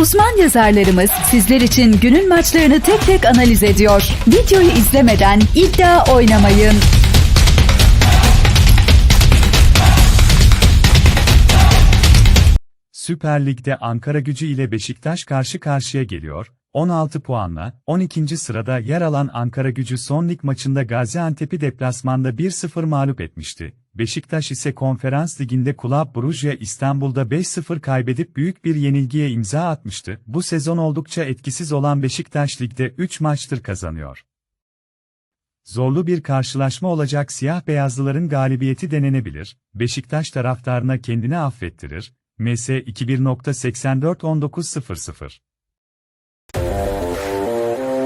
Uzman yazarlarımız sizler için günün maçlarını tek tek analiz ediyor. Videoyu izlemeden iddia oynamayın. Süper Lig'de Ankara gücü ile Beşiktaş karşı karşıya geliyor. 16 puanla 12. sırada yer alan Ankara gücü son lig maçında Gaziantep'i deplasmanda 1-0 mağlup etmişti. Beşiktaş ise konferans liginde Kulüp Brugge'ye İstanbul'da 5-0 kaybedip büyük bir yenilgiye imza atmıştı. Bu sezon oldukça etkisiz olan Beşiktaş ligde 3 maçtır kazanıyor. Zorlu bir karşılaşma olacak siyah beyazlıların galibiyeti denenebilir. Beşiktaş taraftarına kendini affettirir. MS 21.84-19.00